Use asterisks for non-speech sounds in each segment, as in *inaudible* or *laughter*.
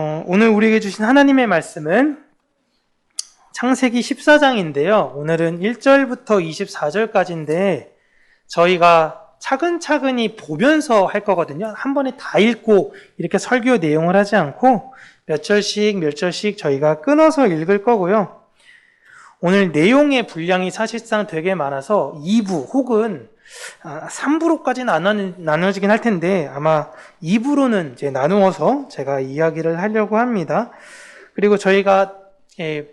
어, 오늘 우리에게 주신 하나님의 말씀은 창세기 14장인데요. 오늘은 1절부터 24절까지인데 저희가 차근차근히 보면서 할 거거든요. 한 번에 다 읽고 이렇게 설교 내용을 하지 않고 몇 절씩 몇 절씩 저희가 끊어서 읽을 거고요. 오늘 내용의 분량이 사실상 되게 많아서 2부 혹은 3부로까지는 나눠, 나눠지긴 할 텐데 아마 2부로는 이제 나누어서 제가 이야기를 하려고 합니다. 그리고 저희가 예,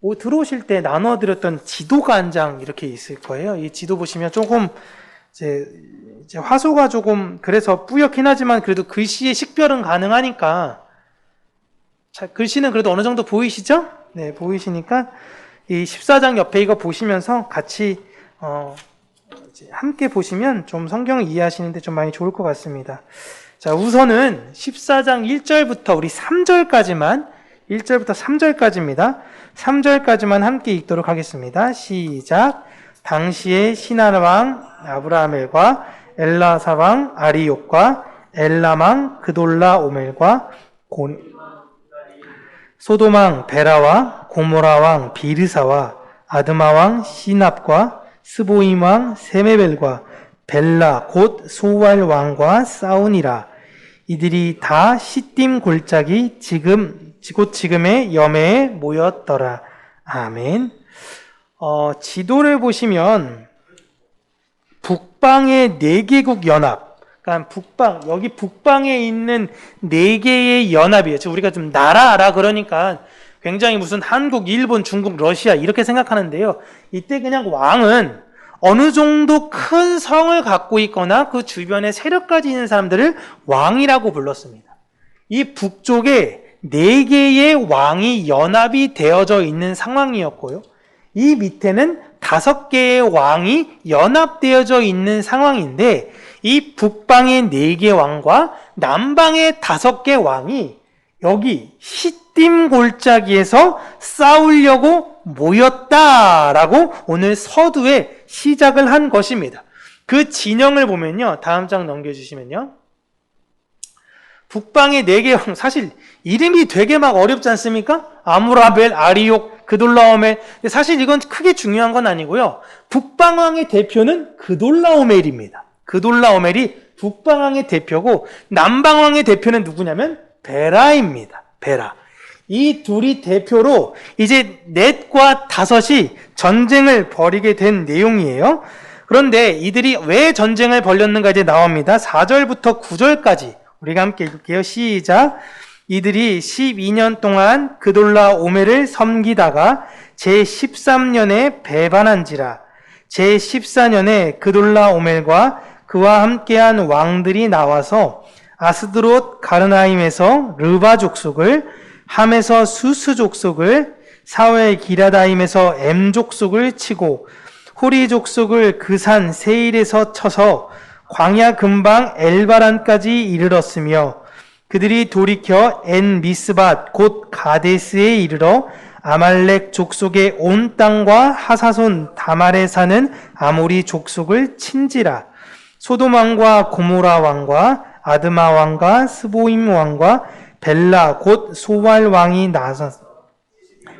오- 들어오실 때 나눠드렸던 지도가 한 장 이렇게 있을 거예요. 이 지도 보시면 조금 이제, 이제 화소가 조금 그래서 뿌옇긴 하지만 그래도 글씨의 식별은 가능하니까 자, 글씨는 그래도 어느 정도 보이시죠? 네, 보이시니까 이 14장 옆에 이거 보시면서 같이 어, 함께 보시면 좀 성경을 이해하시는데 좀 많이 좋을 것 같습니다. 자, 우선은 14장 1절부터 우리 3절까지만 1절부터 3절까지입니다. 3절까지만 함께 읽도록 하겠습니다. 시작. 당시에 신하왕 아브라함엘과 엘라사왕 아리옥과 엘라망 그돌라 오멜과 고, 소도망 베라와 고모라왕 비르사와 아드마왕 시납과 스보임 왕 세메벨과 벨라 곧 소왈 왕과 싸우니라. 이들이 다 시딤 골짜기 지금 곧 지금의 염해에 모였더라. 아멘. 어, 지도를 보시면 북방의 네 개국 연합, 그러니까 북방 여기 북방에 있는 네 개의 연합이에요. 우리가 좀 나라라 그러니까 굉장히 무슨 한국, 일본, 중국, 러시아 이렇게 생각하는데요. 이때 그냥 왕은 어느 정도 큰 성을 갖고 있거나 그 주변에 세력까지 있는 사람들을 왕이라고 불렀습니다. 이 북쪽에 네 개의 왕이 연합이 되어져 있는 상황이었고요. 이 밑에는 다섯 개의 왕이 연합되어져 있는 상황인데 이 북방의 네 개 왕과 남방의 다섯 개 왕이 여기 시딤 골짜기에서 싸우려고 모였다라고 오늘 서두에 시작을 한 것입니다. 그 진영을 보면요. 다음 장 넘겨주시면요. 북방의 네개 왕, 사실 이름이 되게 막 어렵지 않습니까? 아무라벨, 아리옥, 그돌라오멜. 사실 이건 크게 중요한 건 아니고요. 북방왕의 대표는 그돌라오멜입니다. 그돌라오멜이 북방왕의 대표고 남방왕의 대표는 누구냐면 베라입니다. 베라. 이 둘이 대표로 이제 넷과 다섯이 전쟁을 벌이게 된 내용이에요. 그런데 이들이 왜 전쟁을 벌였는가 이제 나옵니다. 4절부터 9절까지 우리가 함께 읽을게요. 시작. 이들이 12년 동안 그돌라 오메를 섬기다가 제13년에 배반한지라 제14년에 그돌라 오멜과 그와 함께한 왕들이 나와서 아스드롯 가르나임에서 르바 족속을 함에서 수스 족속을 사회 기라다임에서 엠 족속을 치고 호리 족속을 그산 세일에서 쳐서 광야 근방 엘바란까지 이르렀으며 그들이 돌이켜 엔 미스밭 곧 가데스에 이르러 아말렉 족속의 온 땅과 하사손 다말에 사는 아모리 족속을 친지라. 소돔 왕과 고모라 왕과 아드마 왕과 스보임 왕과 벨라 곧 소왈 왕이 나서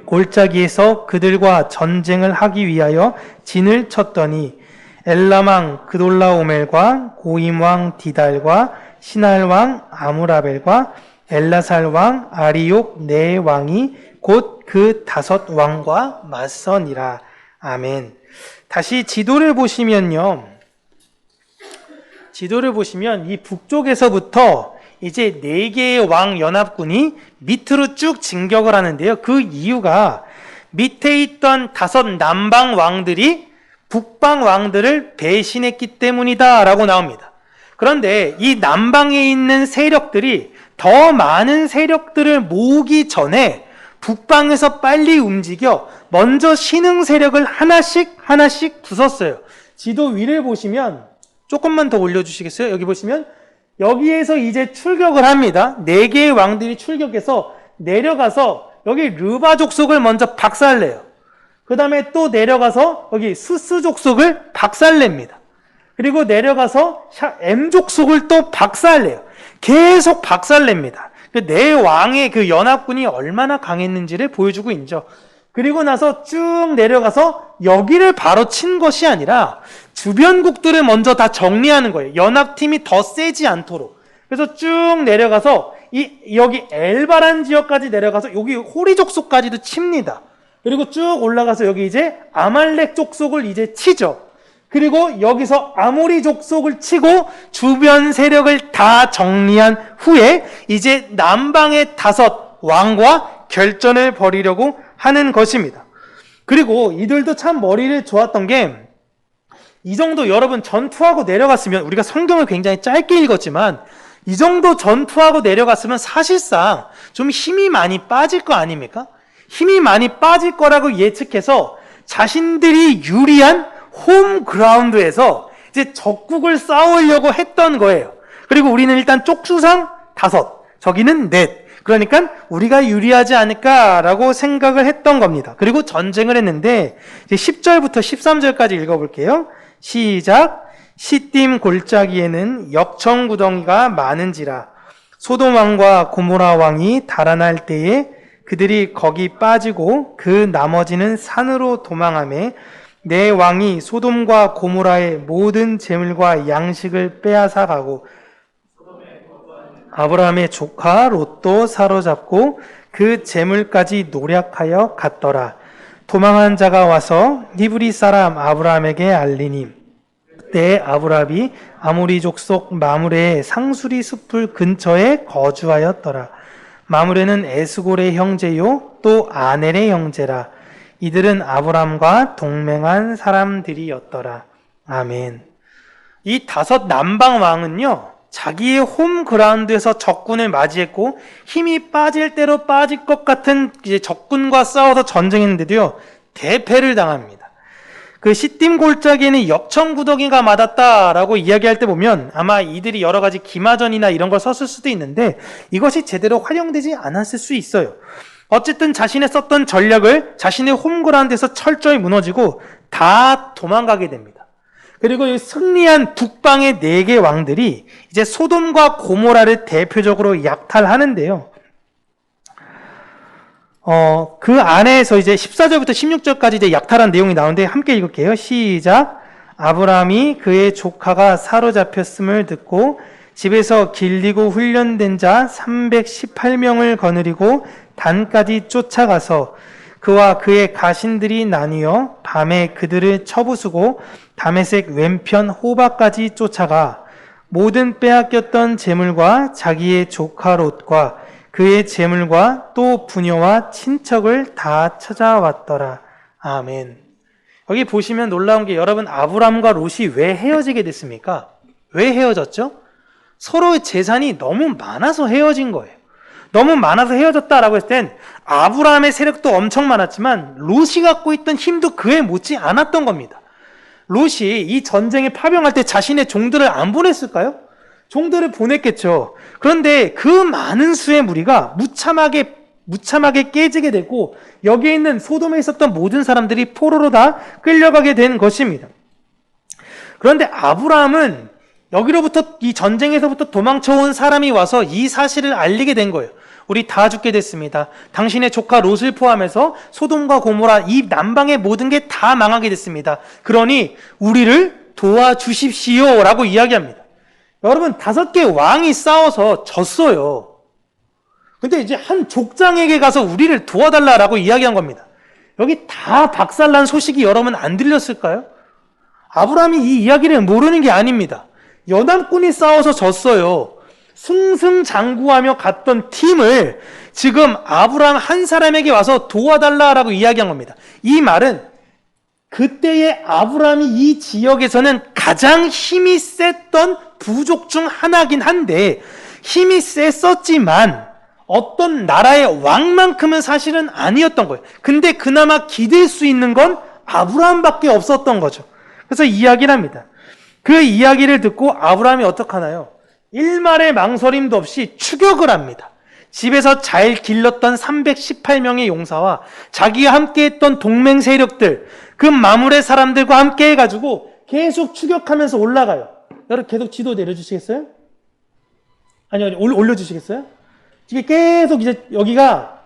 골짜기에서 그들과 전쟁을 하기 위하여 진을 쳤더니 엘라망 그돌라오멜과 고임왕 디달과 신할왕 아무라벨과 엘라살왕 아리옥 네 왕이 곧 그 다섯 왕과 맞서니라. 아멘. 다시 지도를 보시면요. 지도를 보시면 이 북쪽에서부터 이제 네 개의 왕 연합군이 밑으로 쭉 진격을 하는데요. 그 이유가 밑에 있던 다섯 남방 왕들이 북방 왕들을 배신했기 때문이다라고 나옵니다. 그런데 이 남방에 있는 세력들이 더 많은 세력들을 모으기 전에 북방에서 빨리 움직여 먼저 신흥 세력을 하나씩 하나씩 부쉈어요. 지도 위를 보시면 조금만 더 올려주시겠어요? 여기 보시면 여기에서 이제 출격을 합니다. 네 개의 왕들이 출격해서 내려가서 여기 르바 족속을 먼저 박살내요. 그 다음에 또 내려가서 여기 수스 족속을 박살냅니다. 그리고 내려가서 샤- M 족속을 또 박살내요. 계속 박살냅니다. 그내 왕의 그 연합군이 얼마나 강했는지를 보여주고 있죠. 그리고 나서 쭉 내려가서 여기를 바로 친 것이 아니라 주변국들을 먼저 다 정리하는 거예요. 연합팀이 더 세지 않도록. 그래서 쭉 내려가서 이 여기 엘바란 지역까지 내려가서 여기 호리 족 속까지도 칩니다. 그리고 쭉 올라가서 여기 이제 아말렉 족속을 이제 치죠. 그리고 여기서 아모리 족속을 치고 주변 세력을 다 정리한 후에 이제 남방의 다섯 왕과 결전을 벌이려고 하는 것입니다. 그리고 이들도 참 머리를 좋았던 게 이 정도 여러분 전투하고 내려갔으면 우리가 성경을 굉장히 짧게 읽었지만 이 정도 전투하고 내려갔으면 사실상 좀 힘이 많이 빠질 거 아닙니까? 힘이 많이 빠질 거라고 예측해서 자신들이 유리한 홈 그라운드에서 이제 적국을 싸우려고 했던 거예요. 그리고 우리는 일단 쪽수상 다섯, 저기는 넷. 그러니까 우리가 유리하지 않을까라고 생각을 했던 겁니다. 그리고 전쟁을 했는데 이제 10절부터 13절까지 읽어볼게요. 시작. 시딤 골짜기에는 역청 구덩이가 많은지라 소돔 왕과 고모라 왕이 달아날 때에 그들이 거기 빠지고 그 나머지는 산으로 도망하며 내 왕이 소돔과 고모라의 모든 재물과 양식을 빼앗아 가고 아브라함의 조카 롯도 사로잡고 그 재물까지 노력하여 갔더라. 도망한 자가 와서 히브리 사람 아브라함에게 알리니 그때 아브라함이 아모리 족속 마므레의 상수리 숲을 근처에 거주하였더라. 마므레는 에스골의 형제요 또 아넬의 형제라. 이들은 아브람과 동맹한 사람들이었더라. 아멘. 이 다섯 남방 왕은요, 자기의 홈 그라운드에서 적군을 맞이했고 힘이 빠질 대로 빠질 것 같은 이제 적군과 싸워서 전쟁했는데도요, 대패를 당합니다. 그 시딤 골짜기에는 역청 구덩이가 맞았다라고 이야기할 때 보면 아마 이들이 여러 가지 기마전이나 이런 걸 썼을 수도 있는데 이것이 제대로 활용되지 않았을 수 있어요. 어쨌든 자신의 썼던 전략을 자신의 홈그라운드에서 철저히 무너지고 다 도망가게 됩니다. 그리고 이 승리한 북방의 네 개 왕들이 이제 소돔과 고모라를 대표적으로 약탈하는데요. 어, 그 안에서 이제 14절부터 16절까지 이제 약탈한 내용이 나오는데 함께 읽을게요. 시작. 아브라함이 그의 조카가 사로잡혔음을 듣고 집에서 길리고 훈련된 자 318명을 거느리고 단까지 쫓아가서 그와 그의 가신들이 나뉘어 밤에 그들을 쳐부수고 담에색 왼편 호박까지 쫓아가 모든 빼앗겼던 재물과 자기의 조카 롯과 그의 재물과 또 부녀와 친척을 다 찾아왔더라. 아멘. 여기 보시면 놀라운 게 여러분 아브람과 롯이 왜 헤어지게 됐습니까? 왜 헤어졌죠? 서로의 재산이 너무 많아서 헤어진 거예요. 너무 많아서 헤어졌다라고 했을 땐 아브라함의 세력도 엄청 많았지만 롯이 갖고 있던 힘도 그에 못지 않았던 겁니다. 롯이 이 전쟁에 파병할 때 자신의 종들을 안 보냈을까요? 종들을 보냈겠죠. 그런데 그 많은 수의 무리가 무참하게 무참하게 깨지게 되고 여기에 있는 소돔에 있었던 모든 사람들이 포로로 다 끌려가게 된 것입니다. 그런데 아브라함은 여기로부터 이 전쟁에서부터 도망쳐온 사람이 와서 이 사실을 알리게 된 거예요. 우리 다 죽게 됐습니다. 당신의 조카 롯을 포함해서 소돔과 고모라 이 남방의 모든 게 다 망하게 됐습니다. 그러니 우리를 도와주십시오라고 이야기합니다. 여러분 다섯 개 왕이 싸워서 졌어요. 근데 이제 한 족장에게 가서 우리를 도와달라라고 이야기한 겁니다. 여기 다 박살난 소식이 여러분 안 들렸을까요? 아브라함이 이 이야기를 모르는 게 아닙니다. 연합군이 싸워서 졌어요. 승승장구하며 갔던 팀을 지금 아브라함 한 사람에게 와서 도와달라라고 이야기한 겁니다. 이 말은 그때의 아브라함이 이 지역에서는 가장 힘이 셌던 부족 중 하나긴 한데 힘이 셌었지만 어떤 나라의 왕만큼은 사실은 아니었던 거예요. 근데 그나마 기댈 수 있는 건 아브라함밖에 없었던 거죠. 그래서 이야기를 합니다. 그 이야기를 듣고 아브라함이 어떡하나요? 일말의 망설임도 없이 추격을 합니다. 집에서 잘 길렀던 318명의 용사와 자기와 함께 했던 동맹 세력들, 그 마물의 사람들과 함께 해가지고 계속 추격하면서 올라가요. 여러분 계속 지도 내려주시겠어요? 아니요, 아니, 올- 올려주시겠어요? 이게 계속 이제 여기가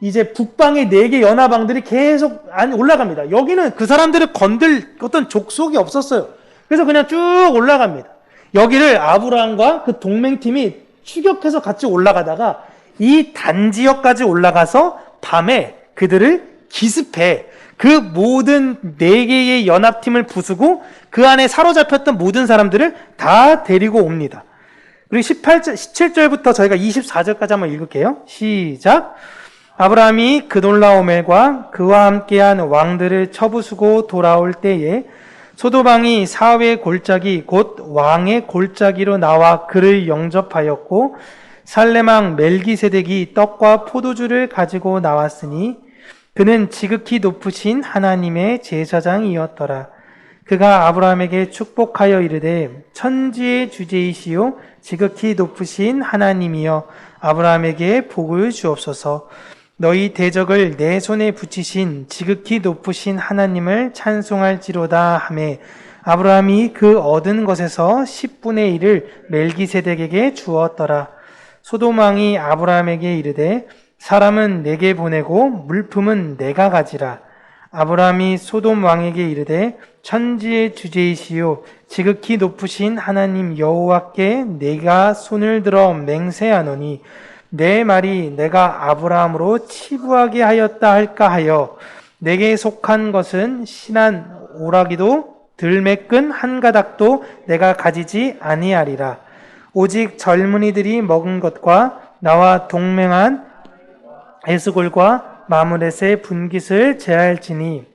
이제 북방의 네 개 연합왕들이 계속 안 올라갑니다. 여기는 그 사람들을 건들 어떤 족속이 없었어요. 그래서 그냥 쭉 올라갑니다. 여기를 아브라함과 그 동맹팀이 추격해서 같이 올라가다가 이 단 지역까지 올라가서 밤에 그들을 기습해 그 모든 네 개의 연합팀을 부수고 그 안에 사로잡혔던 모든 사람들을 다 데리고 옵니다. 그리고 18절, 17절부터 저희가 24절까지 한번 읽을게요. 시작. 아브라함이 그돌라오멜과 그와 함께한 왕들을 쳐부수고 돌아올 때에 소도방이 사회 골짜기 곧 왕의 골짜기로 나와 그를 영접하였고 살레망 멜기세덱이 떡과 포도주를 가지고 나왔으니 그는 지극히 높으신 하나님의 제사장이었더라. 그가 아브라함에게 축복하여 이르되 천지의 주제이시요 지극히 높으신 하나님이여 아브라함에게 복을 주옵소서. 너희 대적을 내 손에 붙이신 지극히 높으신 하나님을 찬송할지로다 하매 아브라함이 그 얻은 것에서 10분의 1을 멜기세덱에게 주었더라. 소돔왕이 아브라함에게 이르되 사람은 내게 보내고 물품은 내가 가지라. 아브라함이 소돔 왕에게 이르되 천지의 주제이시요 지극히 높으신 하나님 여호와께 내가 손을 들어 맹세하노니 내 말이 내가 아브라함으로 치부하게 하였다 할까 하여 내게 속한 것은 신한 오라기도 들매끈 한 가닥도 내가 가지지 아니하리라 오직 젊은이들이 먹은 것과 나와 동맹한 에스골과 마무렛의 분깃을 제할지니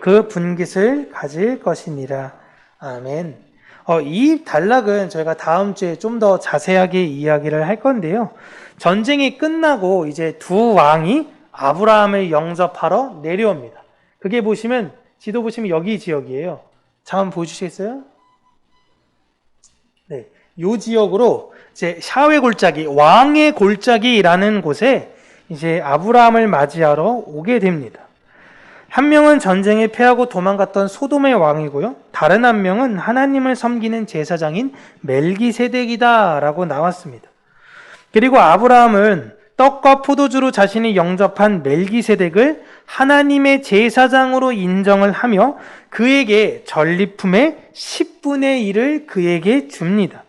그 분깃을 가질 것이니라. 아멘. 어, 이 단락은 저희가 다음 주에 좀 더 자세하게 이야기를 할 건데요. 전쟁이 끝나고 이제 두 왕이 아브라함을 영접하러 내려옵니다. 그게 보시면 지도 보시면 여기 지역이에요. 자, 한번 보여주시겠어요? 네, 요 지역으로 이제 샤웨 골짜기, 왕의 골짜기라는 곳에 이제 아브라함을 맞이하러 오게 됩니다. 한 명은 전쟁에 패하고 도망갔던 소돔의 왕이고요. 다른 한 명은 하나님을 섬기는 제사장인 멜기세덱이다라고 나왔습니다. 그리고 아브라함은 떡과 포도주로 자신이 영접한 멜기세덱을 하나님의 제사장으로 인정을 하며 그에게 전리품의 10분의 1을 그에게 줍니다.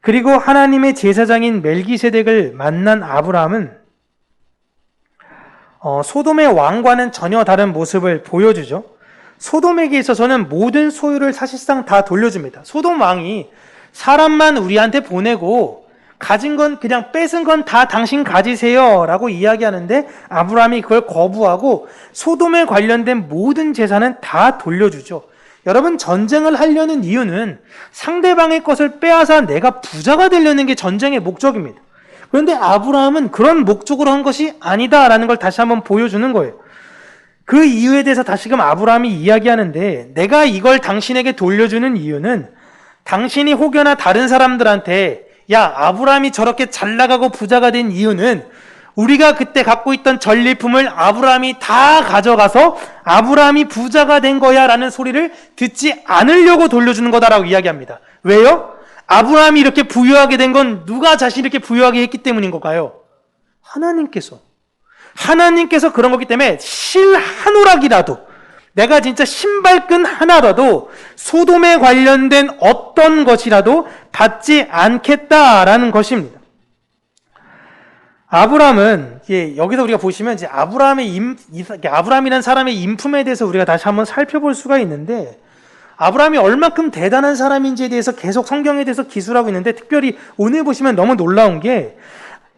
그리고 하나님의 제사장인 멜기세덱을 만난 아브라함은 어, 소돔의 왕과는 전혀 다른 모습을 보여주죠. 소돔에게 있어서는 모든 소유를 사실상 다 돌려줍니다. 소돔 왕이 사람만 우리한테 보내고 가진 건 그냥 뺏은 건 다 당신 가지세요라고 이야기하는데 아브라함이 그걸 거부하고 소돔에 관련된 모든 재산은 다 돌려주죠. 여러분 전쟁을 하려는 이유는 상대방의 것을 빼앗아 내가 부자가 되려는 게 전쟁의 목적입니다. 그런데 아브라함은 그런 목적으로 한 것이 아니다라는 걸 다시 한번 보여주는 거예요. 그 이유에 대해서 다시금 아브라함이 이야기하는데 내가 이걸 당신에게 돌려주는 이유는 당신이 혹여나 다른 사람들한테 야 아브라함이 저렇게 잘 나가고 부자가 된 이유는 우리가 그때 갖고 있던 전리품을 아브라함이 다 가져가서 아브라함이 부자가 된 거야 라는 소리를 듣지 않으려고 돌려주는 거다라고 이야기합니다. 왜요? 아브라함이 이렇게 부유하게 된 건 누가 자신이 이렇게 부유하게 했기 때문인 걸까요? 하나님께서. 하나님께서 그런 거기 때문에 실 한 오락이라도 내가 진짜 신발끈 하나라도 소돔에 관련된 어떤 것이라도 받지 않겠다라는 것입니다. 아브라함은 예, 여기서 우리가 보시면 이제 아브라함의 임, 아브라함이라는 사람의 인품에 대해서 우리가 다시 한번 살펴볼 수가 있는데 아브라함이 얼만큼 대단한 사람인지에 대해서 계속 성경에 대해서 기술하고 있는데 특별히 오늘 보시면 너무 놀라운 게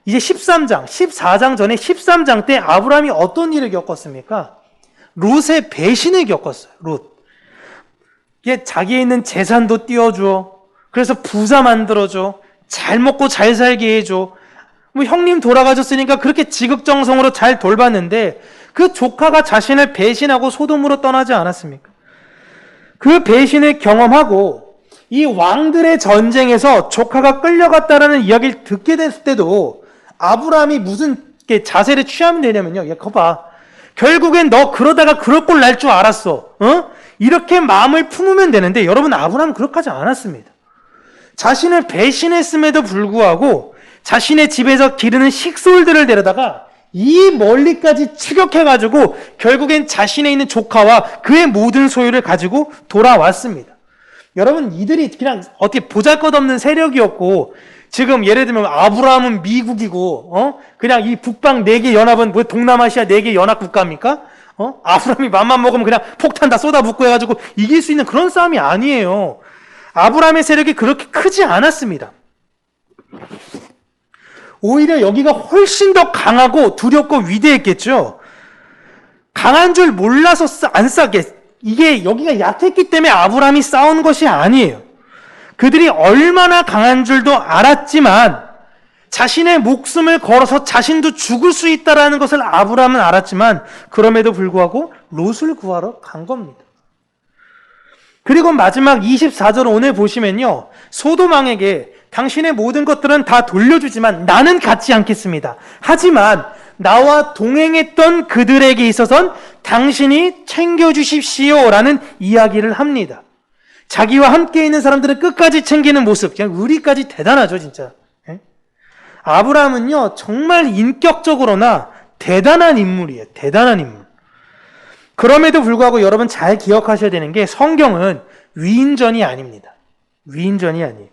이제 13장, 14장 전에 13장 때 아브라함이 어떤 일을 겪었습니까? 롯의 배신을 겪었어요. 롯. 이게 자기에 있는 재산도 띄워줘. 그래서 부자 만들어줘. 잘 먹고 잘 살게 해줘. 뭐 형님 돌아가셨으니까 그렇게 지극정성으로 잘 돌봤는데 그 조카가 자신을 배신하고 소돔으로 떠나지 않았습니까? 그 배신을 경험하고 이 왕들의 전쟁에서 조카가 끌려갔다라는 이야기를 듣게 됐을 때도 아브라함이 무슨 자세를 취하면 되냐면요. 야, 거봐. 결국엔 너 그러다가 그럴 꼴 날 줄 알았어. 어? 이렇게 마음을 품으면 되는데 여러분 아브라함은 그렇게 하지 않았습니다. 자신을 배신했음에도 불구하고 자신의 집에서 기르는 식솔들을 데려다가 이 멀리까지 추격해가지고 결국엔 자신의 있는 조카와 그의 모든 소유를 가지고 돌아왔습니다. 여러분 이들이 그냥 어떻게 보잘 것 없는 세력이었고 지금 예를 들면 아브라함은 미국이고 어 그냥 이 북방 네 개 연합은 뭐 동남아시아 네 개 연합 국가입니까? 어 아브라함이 맘만 먹으면 그냥 폭탄 다 쏟아붓고 해가지고 이길 수 있는 그런 싸움이 아니에요. 아브라함의 세력이 그렇게 크지 않았습니다. 오히려 여기가 훨씬 더 강하고 두렵고 위대했겠죠. 강한 줄 몰라서 싸- 안 싸게 이게 여기가 약했기 때문에 아브라함이 싸운 것이 아니에요. 그들이 얼마나 강한 줄도 알았지만 자신의 목숨을 걸어서 자신도 죽을 수 있다라는 것을 아브라함은 알았지만 그럼에도 불구하고 롯을 구하러 간 겁니다. 그리고 마지막 24절 오늘 보시면요. 소도망에게 당신의 모든 것들은 다 돌려주지만 나는 갖지 않겠습니다. 하지만 나와 동행했던 그들에게 있어선 당신이 챙겨주십시오. 라는 이야기를 합니다. 자기와 함께 있는 사람들을 끝까지 챙기는 모습. 그냥 의리까지 대단하죠, 진짜. 예? 아브라함은요, 정말 인격적으로나 대단한 인물이에요. 대단한 인물. 그럼에도 불구하고 여러분 잘 기억하셔야 되는 게 성경은 위인전이 아닙니다. 위인전이 아니에요.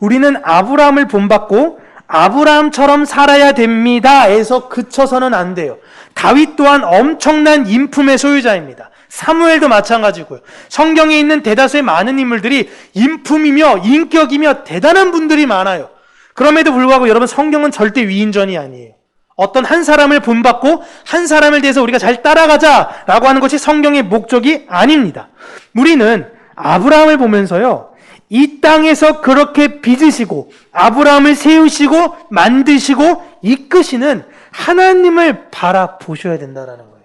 우리는 아브라함을 본받고 아브라함처럼 살아야 됩니다. 에서 그쳐서는 안 돼요. 다윗 또한 엄청난 인품의 소유자입니다. 사무엘도 마찬가지고요. 성경에 있는 대다수의 많은 인물들이 인품이며 인격이며 대단한 분들이 많아요. 그럼에도 불구하고 여러분 성경은 절대 위인전이 아니에요. 어떤 한 사람을 본받고 한 사람을 대해서 우리가 잘 따라가자라고 하는 것이 성경의 목적이 아닙니다. 우리는 아브라함을 보면서요. 이 땅에서 그렇게 빚으시고 아브라함을 세우시고 만드시고 이끄시는 하나님을 바라보셔야 된다라는 거예요.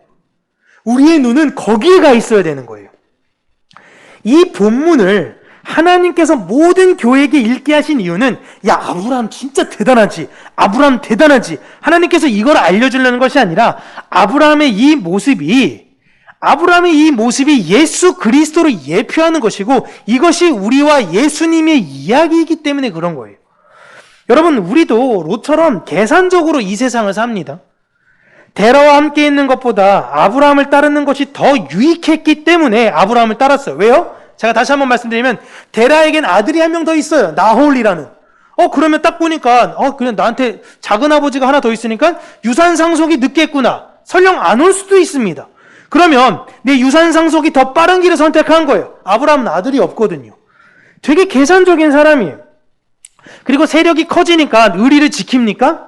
우리의 눈은 거기에 가 있어야 되는 거예요. 이 본문을 하나님께서 모든 교회에게 읽게 하신 이유는 야 아브라함 진짜 대단하지 아브라함 대단하지 하나님께서 이걸 알려주려는 것이 아니라 아브라함의 이 모습이 아브라함의 이 모습이 예수 그리스도를 예표하는 것이고 이것이 우리와 예수님의 이야기이기 때문에 그런 거예요. 여러분 우리도 롯처럼 계산적으로 이 세상을 삽니다. 데라와 함께 있는 것보다 아브라함을 따르는 것이 더 유익했기 때문에 아브라함을 따랐어요. 왜요? 제가 다시 한번 말씀드리면 데라에겐 아들이 한 명 더 있어요. 나홀이라는. 어 그러면 딱 보니까 어 그냥 나한테 작은 아버지가 하나 더 있으니까 유산 상속이 늦겠구나. 설령 안 올 수도 있습니다. 그러면 내 유산 상속이 더 빠른 길을 선택한 거예요. 아브라함은 아들이 없거든요. 되게 계산적인 사람이에요. 그리고 세력이 커지니까 의리를 지킵니까?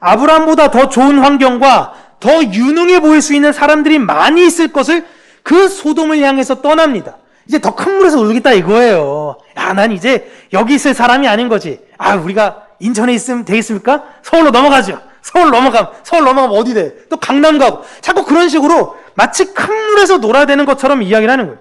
아브라함보다 더 좋은 환경과 더 유능해 보일 수 있는 사람들이 많이 있을 것을 그 소돔을 향해서 떠납니다. 이제 더 큰 물에서 놀겠다 이거예요. 야, 난 이제 여기 있을 사람이 아닌 거지. 아, 우리가 인천에 있으면 되겠습니까? 서울로 넘어가죠. 서울 넘어가면, 서울 넘어가면 어디 돼? 또 강남 가고. 자꾸 그런 식으로 마치 큰 물에서 놀아야 되는 것처럼 이야기를 하는 거예요.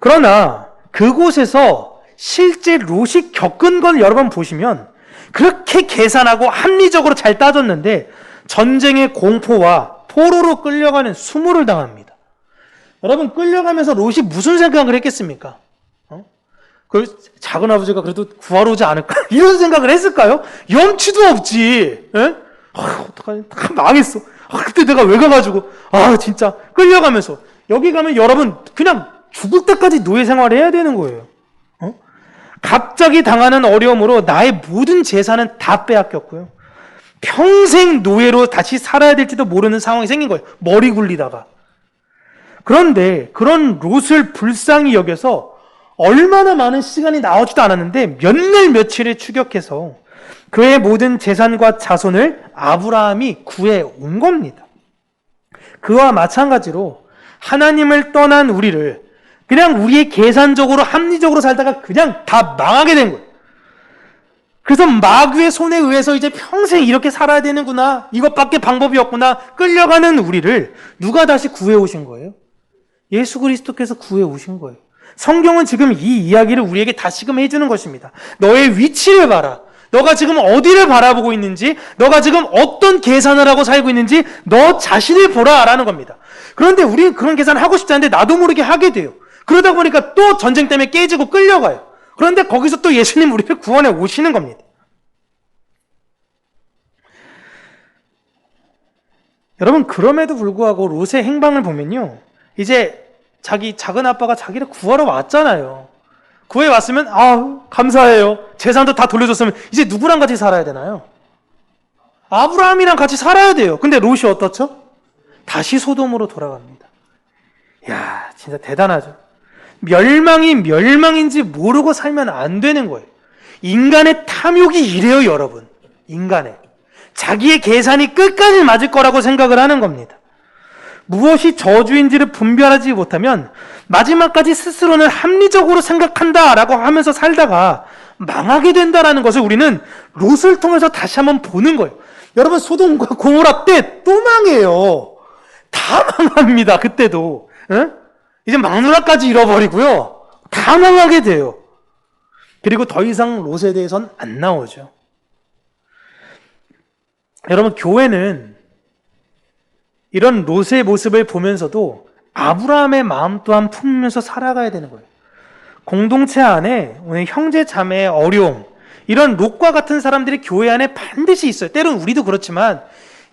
그러나 그곳에서 실제 롯이 겪은 걸 여러 번 보시면 그렇게 계산하고 합리적으로 잘 따졌는데 전쟁의 공포와 포로로 끌려가는 수모를 당합니다. 여러분 끌려가면서 롯이 무슨 생각을 했겠습니까? 어? 그 작은 아버지가 그래도 구하러 오지 않을까 *laughs* 이런 생각을 했을까요? 염치도 없지. 예? 아, 어떡하지? 다 망했어. 아, 그때 내가 왜 가가지고 아 진짜 끌려가면서 여기 가면 여러분 그냥 죽을 때까지 노예 생활을 해야 되는 거예요. 어? 갑자기 당하는 어려움으로 나의 모든 재산은 다 빼앗겼고요. 평생 노예로 다시 살아야 될지도 모르는 상황이 생긴 거예요. 머리 굴리다가. 그런데 그런 롯을 불쌍히 여겨서 얼마나 많은 시간이 나오지도 않았는데 몇 날 며칠을 추격해서 그의 모든 재산과 자손을 아브라함이 구해 온 겁니다. 그와 마찬가지로 하나님을 떠난 우리를 그냥 우리의 계산적으로 합리적으로 살다가 그냥 다 망하게 된 거예요. 그래서 마귀의 손에 의해서 이제 평생 이렇게 살아야 되는구나. 이것밖에 방법이 없구나. 끌려가는 우리를 누가 다시 구해 오신 거예요? 예수 그리스도께서 구해 오신 거예요. 성경은 지금 이 이야기를 우리에게 다시금 해주는 것입니다. 너의 위치를 봐라. 너가 지금 어디를 바라보고 있는지, 너가 지금 어떤 계산을 하고 살고 있는지, 너 자신을 보라라는 겁니다. 그런데 우리는 그런 계산을 하고 싶지 않은데 나도 모르게 하게 돼요. 그러다 보니까 또 전쟁 때문에 깨지고 끌려가요. 그런데 거기서 또 예수님 우리를 구원해 오시는 겁니다. 여러분, 그럼에도 불구하고 롯의 행방을 보면요. 이제 자기 작은 아빠가 자기를 구하러 왔잖아요. 구해 왔으면 아 감사해요. 재산도 다 돌려줬으면 이제 누구랑 같이 살아야 되나요? 아브라함이랑 같이 살아야 돼요. 근데 롯이 어떻죠? 다시 소돔으로 돌아갑니다. 야 진짜 대단하죠. 멸망이 멸망인지 모르고 살면 안 되는 거예요. 인간의 탐욕이 이래요, 여러분. 인간의. 자기의 계산이 끝까지 맞을 거라고 생각을 하는 겁니다. 무엇이 저주인지를 분별하지 못하면 마지막까지 스스로는 합리적으로 생각한다라고 하면서 살다가 망하게 된다라는 것을 우리는 롯을 통해서 다시 한번 보는 거예요. 여러분 소돔과 고모라 때 또 망해요. 다 *laughs* 망합니다. 그때도. 응? 이제 마누라까지 잃어버리고요. 다 망하게 돼요. 그리고 더 이상 롯에 대해서는 안 나오죠. 여러분, 교회는 이런 롯의 모습을 보면서도 아브라함의 마음 또한 품으면서 살아가야 되는 거예요. 공동체 안에 오늘 형제 자매의 어려움, 이런 롯과 같은 사람들이 교회 안에 반드시 있어요. 때로는 우리도 그렇지만,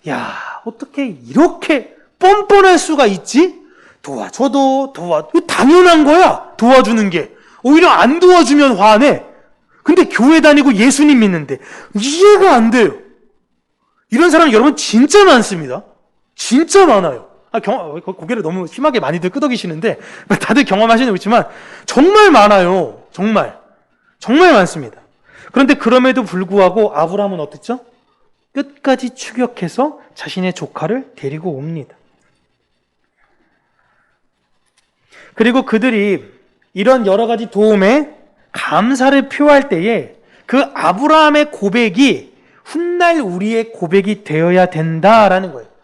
야, 어떻게 이렇게 뻔뻔할 수가 있지? 도와줘도 도와, 당연한 거야. 도와주는 게. 오히려 안 도와주면 화내. 근데 교회 다니고 예수님 믿는데 이해가 안 돼요. 이런 사람 여러분 진짜 많습니다. 진짜 많아요. 아, 경, 고개를 너무 심하게 많이들 끄덕이시는데 *laughs* 다들 경험하시는 거지만 정말 많아요. 정말. 정말 많습니다. 그런데 그럼에도 불구하고 아브라함은 어땠죠? 끝까지 추격해서 자신의 조카를 데리고 옵니다. 그리고 그들이 이런 여러 가지 도움에 감사를 표할 때에 그 아브라함의 고백이 훗날 우리의 고백이 되어야 된다라는 거예요.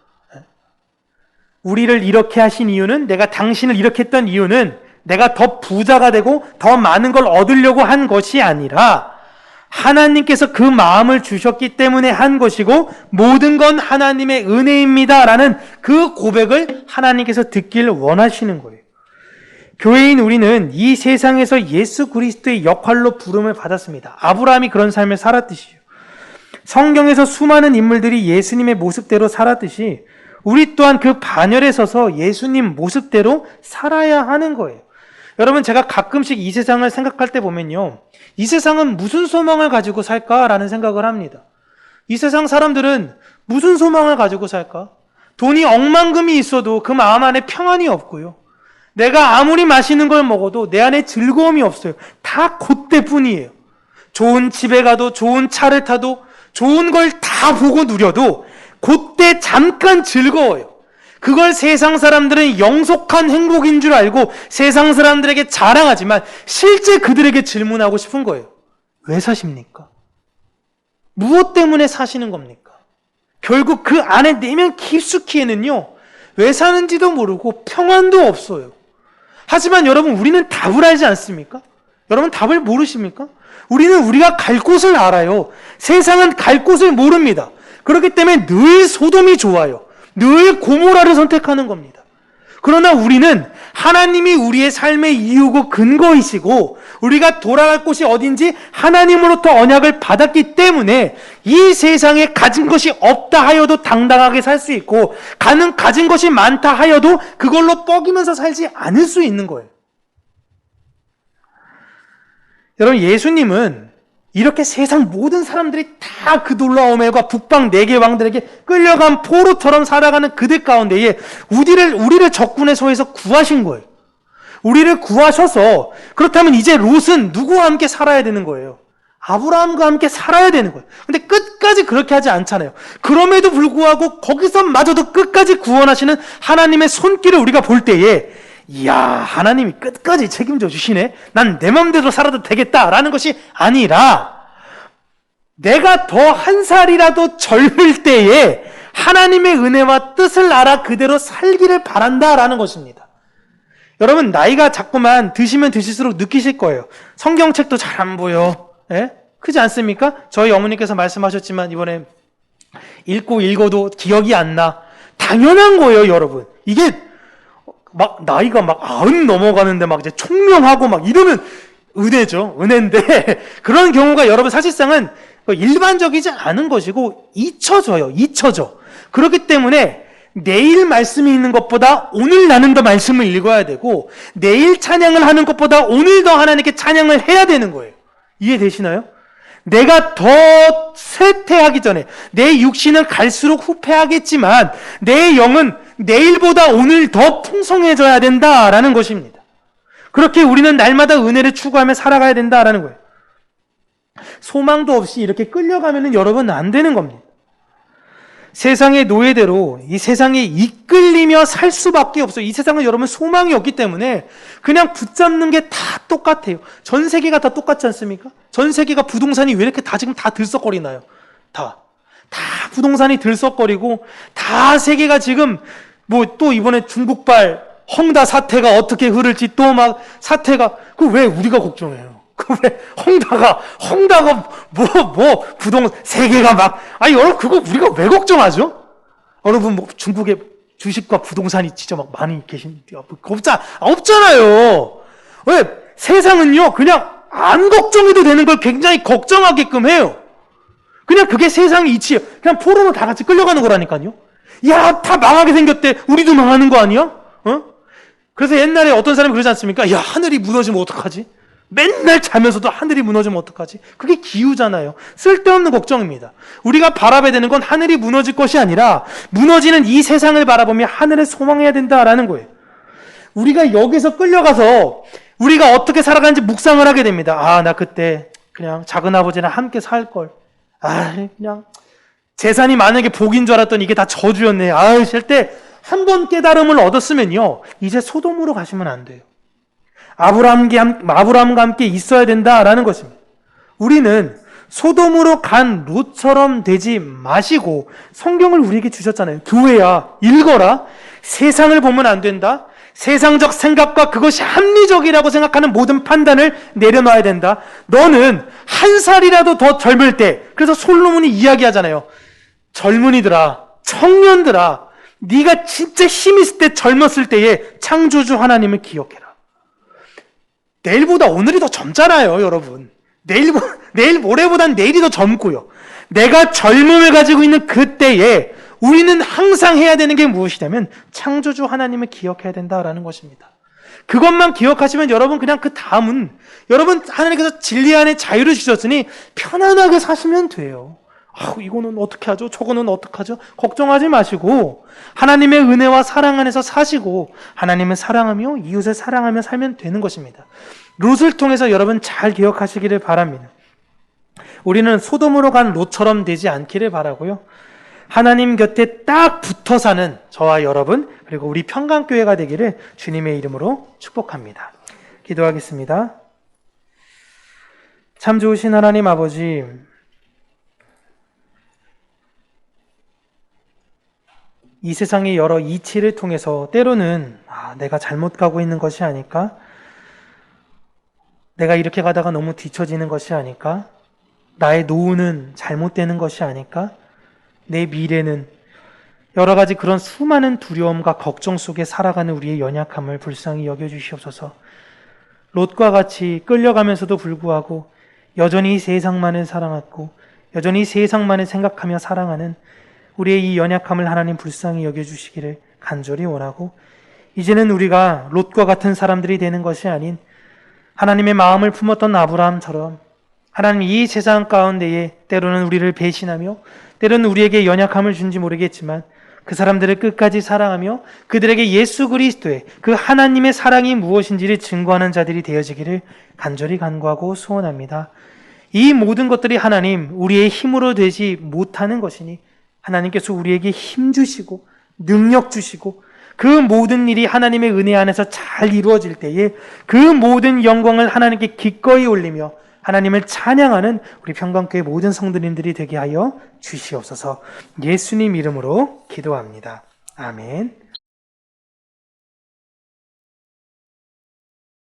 우리를 이렇게 하신 이유는 내가 당신을 이렇게 했던 이유는 내가 더 부자가 되고 더 많은 걸 얻으려고 한 것이 아니라 하나님께서 그 마음을 주셨기 때문에 한 것이고 모든 건 하나님의 은혜입니다라는 그 고백을 하나님께서 듣길 원하시는 거예요. 교회인 우리는 이 세상에서 예수 그리스도의 역할로 부름을 받았습니다. 아브라함이 그런 삶을 살았듯이요. 성경에서 수많은 인물들이 예수님의 모습대로 살았듯이 우리 또한 그 반열에 서서 예수님 모습대로 살아야 하는 거예요. 여러분, 제가 가끔씩 이 세상을 생각할 때 보면요. 이 세상은 무슨 소망을 가지고 살까라는 생각을 합니다. 이 세상 사람들은 무슨 소망을 가지고 살까? 돈이 억만금이 있어도 그 마음 안에 평안이 없고요. 내가 아무리 맛있는 걸 먹어도 내 안에 즐거움이 없어요. 다 그때뿐이에요. 좋은 집에 가도 좋은 차를 타도 좋은 걸 다 보고 누려도 그때 잠깐 즐거워요. 그걸 세상 사람들은 영속한 행복인 줄 알고 세상 사람들에게 자랑하지만 실제 그들에게 질문하고 싶은 거예요. 왜 사십니까? 무엇 때문에 사시는 겁니까? 결국 그 안에 내면 깊숙이에는요, 왜 사는지도 모르고 평안도 없어요. 하지만 여러분, 우리는 답을 알지 않습니까? 여러분, 답을 모르십니까? 우리는 우리가 갈 곳을 알아요. 세상은 갈 곳을 모릅니다. 그렇기 때문에 늘 소돔이 좋아요. 늘 고모라를 선택하는 겁니다. 그러나 우리는 하나님이 우리의 삶의 이유고 근거이시고 우리가 돌아갈 곳이 어딘지 하나님으로부터 언약을 받았기 때문에 이 세상에 가진 것이 없다 하여도 당당하게 살 수 있고 가는 가진 것이 많다 하여도 그걸로 뻐기면서 살지 않을 수 있는 거예요. 여러분 예수님은 이렇게 세상 모든 사람들이 다 그 놀라움과 북방 네 개 왕들에게 끌려간 포로처럼 살아가는 그들 가운데에 우리를 우리를 적군의 소에서 구하신 거예요. 우리를 구하셔서 그렇다면 이제 롯은 누구와 함께 살아야 되는 거예요. 아브라함과 함께 살아야 되는 거예요. 근데 끝까지 그렇게 하지 않잖아요. 그럼에도 불구하고 거기서 마저도 끝까지 구원하시는 하나님의 손길을 우리가 볼 때에 이야, 하나님이 끝까지 책임져 주시네? 난 내 맘대로 살아도 되겠다라는 것이 아니라, 내가 더 한 살이라도 젊을 때에 하나님의 은혜와 뜻을 알아 그대로 살기를 바란다라는 것입니다. 여러분, 나이가 자꾸만 드시면 드실수록 느끼실 거예요. 성경책도 잘 안 보여. 예? 크지 않습니까? 저희 어머니께서 말씀하셨지만, 이번에 읽고 읽어도 기억이 안 나. 당연한 거예요, 여러분. 이게 막 나이가 막 아흔 넘어가는데 막 이제 총명하고 막 이러면 은혜죠. 은혜인데 *laughs* 그런 경우가 여러분 사실상은 일반적이지 않은 것이고 잊혀져요. 잊혀져. 그렇기 때문에 내일 말씀이 있는 것보다 오늘 나는 더 말씀을 읽어야 되고 내일 찬양을 하는 것보다 오늘 더 하나님께 찬양을 해야 되는 거예요. 이해되시나요? 내가 더 쇠퇴하기 전에 내 육신은 갈수록 후퇴하겠지만 내 영은 내일보다 오늘 더 풍성해져야 된다라는 것입니다. 그렇게 우리는 날마다 은혜를 추구하며 살아가야 된다라는 거예요. 소망도 없이 이렇게 끌려가면은 여러분 안 되는 겁니다. 세상의 노예대로 이 세상에 이끌리며 살 수밖에 없어요. 이 세상은 여러분 소망이 없기 때문에 그냥 붙잡는 게 다 똑같아요. 전 세계가 다 똑같지 않습니까? 전 세계가 부동산이 왜 이렇게 다 지금 다 들썩거리나요? 다. 다 부동산이 들썩거리고 다 세계가 지금 뭐 또 이번에 중국발 헝다 사태가 어떻게 흐를지 또 막 사태가 그 왜 우리가 걱정해요? *laughs* 그 왜 헝다가 헝다가 뭐뭐 부동 세계가 막 아니 여러분 그거 우리가 왜 걱정하죠? 여러분 뭐 중국에 주식과 부동산이 진짜 막 많이 계신 없자 없잖아요. 왜 세상은요 그냥 안 걱정해도 되는 걸 굉장히 걱정하게끔 해요. 그냥 그게 세상의 이치예요. 그냥 포로로 다 같이 끌려가는 거라니까요. 야, 다 망하게 생겼대. 우리도 망하는 거 아니야? 어? 그래서 옛날에 어떤 사람이 그러지 않습니까? 야, 하늘이 무너지면 어떡하지? 맨날 자면서도 하늘이 무너지면 어떡하지? 그게 기우잖아요. 쓸데없는 걱정입니다. 우리가 바라봐야 되는 건 하늘이 무너질 것이 아니라 무너지는 이 세상을 바라보며 하늘을 소망해야 된다라는 거예요. 우리가 여기서 끌려가서 우리가 어떻게 살아가는지 묵상을 하게 됩니다. 아, 나 그때 그냥 작은 아버지랑 함께 살 걸. 아, 그냥 재산이 만약에 복인 줄 알았더니 이게 다 저주였네. 아유, 절대 한 번 깨달음을 얻었으면요. 이제 소돔으로 가시면 안 돼요. 아브라함과 함께 있어야 된다라는 것입니다. 우리는 소돔으로 간 롯처럼 되지 마시고 성경을 우리에게 주셨잖아요. 교회야, 읽어라. 세상을 보면 안 된다. 세상적 생각과 그것이 합리적이라고 생각하는 모든 판단을 내려놔야 된다. 너는 한 살이라도 더 젊을 때, 그래서 솔로몬이 이야기하잖아요. 젊은이들아, 청년들아, 네가 진짜 힘 있을 때 젊었을 때에 창조주 하나님을 기억해라. 내일보다 오늘이 더 젊잖아요, 여러분. 내일, *laughs* 내일 모레보단 내일이 더 젊고요. 내가 젊음을 가지고 있는 그때에 우리는 항상 해야 되는 게 무엇이냐면 창조주 하나님을 기억해야 된다라는 것입니다. 그것만 기억하시면 여러분 그냥 그 다음은 여러분 하나님께서 진리 안에 자유를 주셨으니 편안하게 사시면 돼요. 아, 이거는 어떻게 하죠? 저거는 어떻게 하죠? 걱정하지 마시고 하나님의 은혜와 사랑 안에서 사시고 하나님을 사랑하며 이웃을 사랑하며 살면 되는 것입니다. 롯을 통해서 여러분 잘 기억하시기를 바랍니다. 우리는 소돔으로 간 롯처럼 되지 않기를 바라고요. 하나님 곁에 딱 붙어 사는 저와 여러분 그리고 우리 평강교회가 되기를 주님의 이름으로 축복합니다. 기도하겠습니다. 참 좋으신 하나님 아버지 이 세상의 여러 이치를 통해서 때로는 아, 내가 잘못 가고 있는 것이 아닐까? 내가 이렇게 가다가 너무 뒤처지는 것이 아닐까? 나의 노후는 잘못되는 것이 아닐까? 내 미래는 여러 가지 그런 수많은 두려움과 걱정 속에 살아가는 우리의 연약함을 불쌍히 여겨주시옵소서. 롯과 같이 끌려가면서도 불구하고 여전히 세상만을 사랑하고 여전히 세상만을 생각하며 사랑하는 우리의 이 연약함을 하나님 불쌍히 여겨주시기를 간절히 원하고 이제는 우리가 롯과 같은 사람들이 되는 것이 아닌 하나님의 마음을 품었던 아브라함처럼 하나님 이 세상 가운데에 때로는 우리를 배신하며 때로는 우리에게 연약함을 준지 모르겠지만 그 사람들을 끝까지 사랑하며 그들에게 예수 그리스도의 그 하나님의 사랑이 무엇인지를 증거하는 자들이 되어지기를 간절히 간구하고 소원합니다. 이 모든 것들이 하나님 우리의 힘으로 되지 못하는 것이니 하나님께서 우리에게 힘 주시고 능력 주시고 그 모든 일이 하나님의 은혜 안에서 잘 이루어질 때에 그 모든 영광을 하나님께 기꺼이 올리며 하나님을 찬양하는 우리 평강교회 모든 성도님들이 되게 하여 주시옵소서 예수님 이름으로 기도합니다. 아멘.